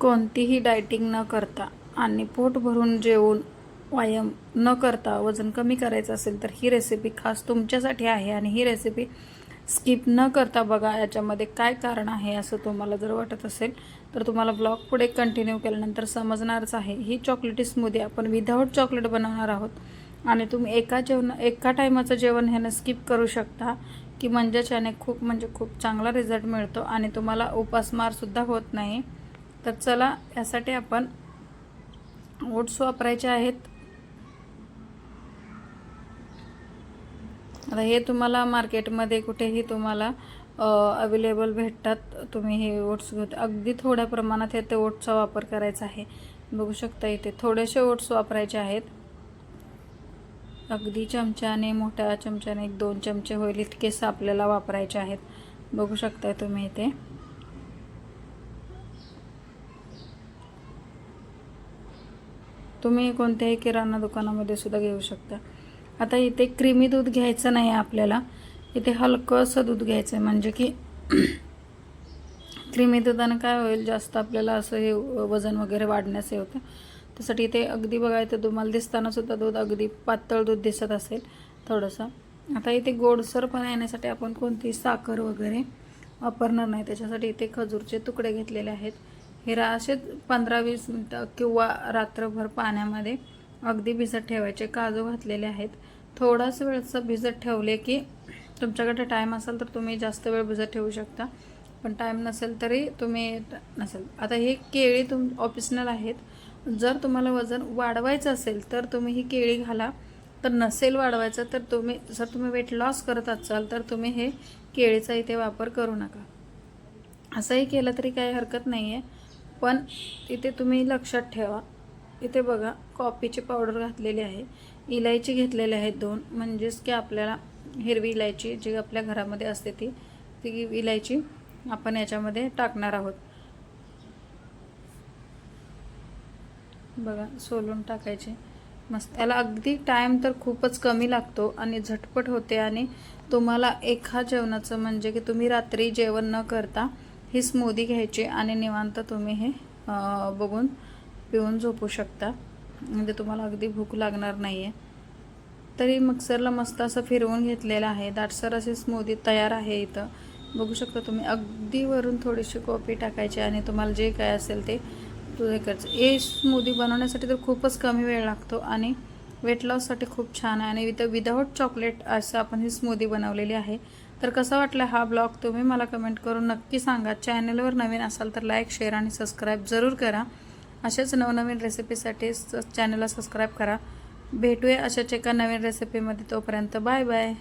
कोणतीही डायटिंग न करता आणि पोट भरून जेवून व्यायाम न करता वजन कमी करायचं असेल तर ही रेसिपी खास तुमच्यासाठी आहे आणि ही रेसिपी स्किप न करता बघा याच्यामध्ये काय कारण आहे असं तुम्हाला जर वाटत असेल तर तुम्हाला ब्लॉग पुढे कंटिन्यू केल्यानंतर समजणारच आहे. ही चॉकलेटी स्मूदी आपण विदाऊट चॉकलेट बनवणार आहोत. आणि तुम्ही एका जेवण एका टायमाचं जेवण ह्यानं स्किप करू शकता की म्हणजेच याने खूप म्हणजे खूप चांगला रिझल्ट मिळतो आणि तुम्हाला उपासमारसुद्धा होत नाही. तर चला यासाठी आपण ओट्स वापरायचे आहेत. आता हे तुम्हाला मार्केटमध्ये कुठेही तुम्हाला अवेलेबल भेटतात. तुम्ही हे ओट्स घेत अगदी थोड्या प्रमाणात हे ते ओट्सचा वापर करायचा आहे. बघू शकता इथे थोडेसे ओट्स वापरायचे आहेत. अगदी चमच्याने मोठ्या चमच्याने एक दोन चमचे होईल इतकेच आपल्याला वापरायचे आहेत. बघू शकताय तुम्ही इथे. तुम्ही कोणत्याही किराणा दुकानामध्ये सुद्धा घेऊ शकता. आता इथे क्रीमी दूध घ्यायचं नाही आपल्याला. इथे हलकंसं दूध घ्यायचं आहे म्हणजे की क्रीमी दुधानं काय होईल जास्त आपल्याला असं हे वजन वगैरे वाढण्यास हे होतं. त्यासाठी इथे अगदी बघा इथे तुम्हाला दिसतानासुद्धा दूध अगदी पातळ दूध दिसत असेल थोडंसं. आता इथे गोडसरपणा येण्यासाठी आपण कोणती साखर वगैरे वापरणार नाही. त्याच्यासाठी इथे खजूरचे तुकडे घेतलेले आहेत. हे रा पंधरा वीस मिनटं किंवा रात्रभर पाण्यामध्ये अगदी भिजत ठेवायचे. काजू घातलेले आहेत. थोडासा वेळचं भिजत ठेवले की तुमच्याकडे टाईम असेल तर तुम्ही जास्त वेळ भिजत ठेवू शकता. पण टाईम नसेल तरी तुम्ही नसेल. आता हे केळी तुम ऑप्शनल आहेत. जर तुम्हाला वजन वाढवायचं असेल तर तुम्ही ही केळी घाला. तर नसेल वाढवायचं तर तुम्ही जर तुम्ही वेट लॉस करत असाल तर तुम्ही हे केळीचा इथे वापर करू नका. असंही केलं तरी काही हरकत नाही आहे पण इथे तुम्ही लक्षात ठेवा. इथे बघा कॉफीची पावडर घातलेली आहे. इलायची घेतलेली आहेत दोन. म्हणजेच की आपल्याला हिरवी इलायची जी आपल्या घरामध्ये असते ती ती इलायची आपण याच्यामध्ये टाकणार आहोत. बघा सोलून टाकायचे. मस्त. याला अगदी टाईम तर खूपच कमी लागतो आणि झटपट होते आणि तुम्हाला एका जेवणाचं म्हणजे की तुम्ही रात्री जेवण न करता ही स्मूदी घ्यायची आणि निवांत तुम्ही हे बघून पिऊन झोपू शकता. म्हणजे तुम्हाला अगदी भूक लागणार नाही आहे तरी मिक्सरला मस्त असं फिरवून घेतलेलं आहे. दाटसर अशी स्मूदी तयार आहे इथं. बघू शकता तुम्ही अगदी वरून थोडीशी कॉफी टाकायची आणि तुम्हाला जे काय असेल ते तुझे करायचं हे स्मूदी बनवण्यासाठी तर खूपच कमी वेळ लागतो आणि वेट लॉससाठी खूप छान आहे. आणि विथ विदाऊट चॉकलेट असं आपण ही स्मूदी बनवलेली आहे. तर कसा वाटला हा ब्लॉग तुम्ही मला कमेंट करून नक्की सांगा. चॅनलवर नवीन असाल तर लाईक शेअर आणि सबस्क्राईब जरूर करा. अशाच नवनवीन रेसिपीसाठी चॅनलला सबस्क्राईब करा. भेटूया अशाच एका नवीन रेसिपीमध्ये तोपर्यंत बाय बाय